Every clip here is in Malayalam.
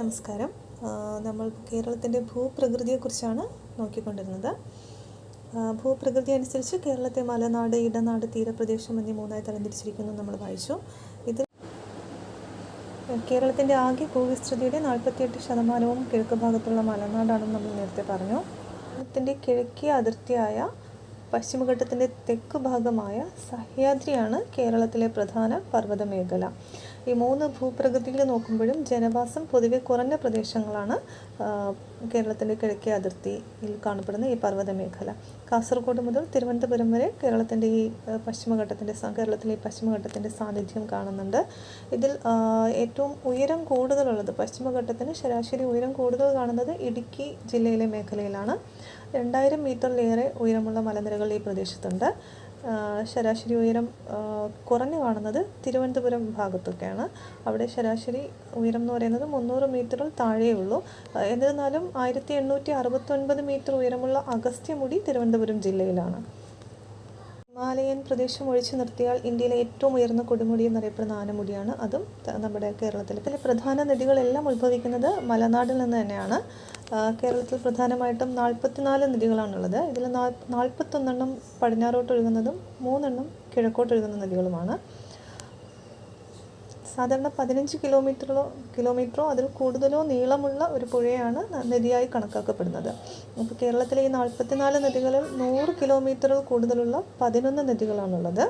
നമസ്കാരം. നമ്മൾ കേരളത്തിന്റെ ഭൂപ്രകൃതിയെക്കുറിച്ചാണ് നോക്കിക്കൊണ്ടിരുന്നത്. ഭൂപ്രകൃതി അനുസരിച്ച് കേരളത്തെ മലനാട് ഇടനാട് തീരപ്രദേശം എന്നീ മൂന്നായി തരംതിരിച്ചിരിക്കുന്നു നമ്മൾ വായിച്ചു. ഇതിൽ കേരളത്തിന്റെ ആകെ ഭൂവിസ്തൃതിയുടെ നാൽപ്പത്തിയെട്ട് ശതമാനവും കിഴക്ക് ഭാഗത്തുള്ള മലനാടാണെന്ന് നമ്മൾ നേരത്തെ പറഞ്ഞു. കേരളത്തിന്റെ കിഴക്കേ അതിർത്തിയായ പശ്ചിമഘട്ടത്തിന്റെ തെക്ക് ഭാഗമായ സഹ്യാദ്രിയാണ് കേരളത്തിലെ പ്രധാന പർവത മേഖല ഈ മൂന്ന് ഭൂപ്രകൃതിയിൽ നോക്കുമ്പോഴും ജനവാസം പൊതുവെ കുറഞ്ഞ പ്രദേശങ്ങളാണ് കേരളത്തിന്റെ കിഴക്കേ അതിർത്തിയിൽ കാണപ്പെടുന്ന ഈ പർവത മേഖല കാസർഗോഡ് മുതൽ തിരുവനന്തപുരം വരെ കേരളത്തിന്റെ ഈ പശ്ചിമഘട്ടത്തിന്റെ കേരളത്തിലെ ഈ പശ്ചിമഘട്ടത്തിന്റെ സാന്നിധ്യം കാണുന്നുണ്ട്. ഇതിൽ ഏറ്റവും ഉയരം കൂടുതലുള്ളത് പശ്ചിമഘട്ടത്തിന് ശരാശരി ഉയരം കൂടുതൽ കാണുന്നത് ഇടുക്കി ജില്ലയിലെ മേഖലയിലാണ്. രണ്ടായിരം മീറ്ററിലേറെ ഉയരമുള്ള മലനിരകൾ ഈ പ്രദേശത്തുണ്ട്. ശരാശരി ഉയരം കുറഞ്ഞു കാണുന്നത് തിരുവനന്തപുരം ഭാഗത്തൊക്കെയാണ്. അവിടെ ശരാശരി ഉയരം എന്ന് പറയുന്നത് മുന്നൂറ് മീറ്ററിൽ താഴെയുള്ളൂ എന്നിരുന്നാലും ആയിരത്തി എണ്ണൂറ്റി അറുപത്തൊൻപത് മീറ്റർ ഉയരമുള്ള അഗസ്ത്യമുടി തിരുവനന്തപുരം ജില്ലയിലാണ്. ഹിമാലയൻ പ്രദേശം ഒഴിച്ചു നിർത്തിയാൽ ഇന്ത്യയിലെ ഏറ്റവും ഉയർന്ന കൊടുമുടി എന്നറിയപ്പെടുന്ന ആനമുടിയാണ് അതും. നമ്മുടെ കേരളത്തിലെ പിന്നെ പ്രധാന നദികളെല്ലാം ഉത്ഭവിക്കുന്നത് മലനാടിൽ നിന്ന് തന്നെയാണ്. കേരളത്തിൽ പ്രധാനമായിട്ടും നാൽപ്പത്തിനാല് നദികളാണുള്ളത്. ഇതിൽ നാൽപ്പത്തൊന്നെണ്ണം പടിഞ്ഞാറോട്ട് ഒഴുകുന്നതും മൂന്നെണ്ണം കിഴക്കോട്ട് ഒഴുകുന്ന നദികളുമാണ്. സാധാരണ പതിനഞ്ച് കിലോമീറ്ററോ കിലോമീറ്ററോ അതിൽ കൂടുതലോ നീളമുള്ള ഒരു പുഴയാണ് നദിയായി കണക്കാക്കപ്പെടുന്നത്. അപ്പോൾ കേരളത്തിലെ ഈ നാൽപ്പത്തിനാല് നദികളിൽ നൂറ് കിലോമീറ്ററിൽ കൂടുതലുള്ള പതിനൊന്ന് നദികളാണുള്ളത്.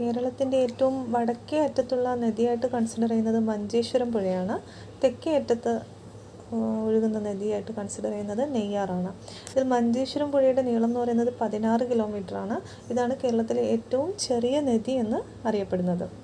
കേരളത്തിന്റെ ഏറ്റവും വടക്കേ അറ്റത്തുള്ള നദിയായിട്ട് കൺസിഡർ ചെയ്യുന്നത് മഞ്ചേശ്വരം പുഴയാണ്. തെക്കേ അറ്റത്ത് ഒഴുകുന്ന നദിയായിട്ട് കൺസിഡർ ചെയ്യുന്നത് നെയ്യാറാണ്. ഇതിൽ മഞ്ചേശ്വരം പുഴയുടെ നീളം എന്ന് പറയുന്നത് പതിനാറ് കിലോമീറ്ററാണ്. ഇതാണ് കേരളത്തിലെ ഏറ്റവും ചെറിയ നദി എന്ന് അറിയപ്പെടുന്നത്.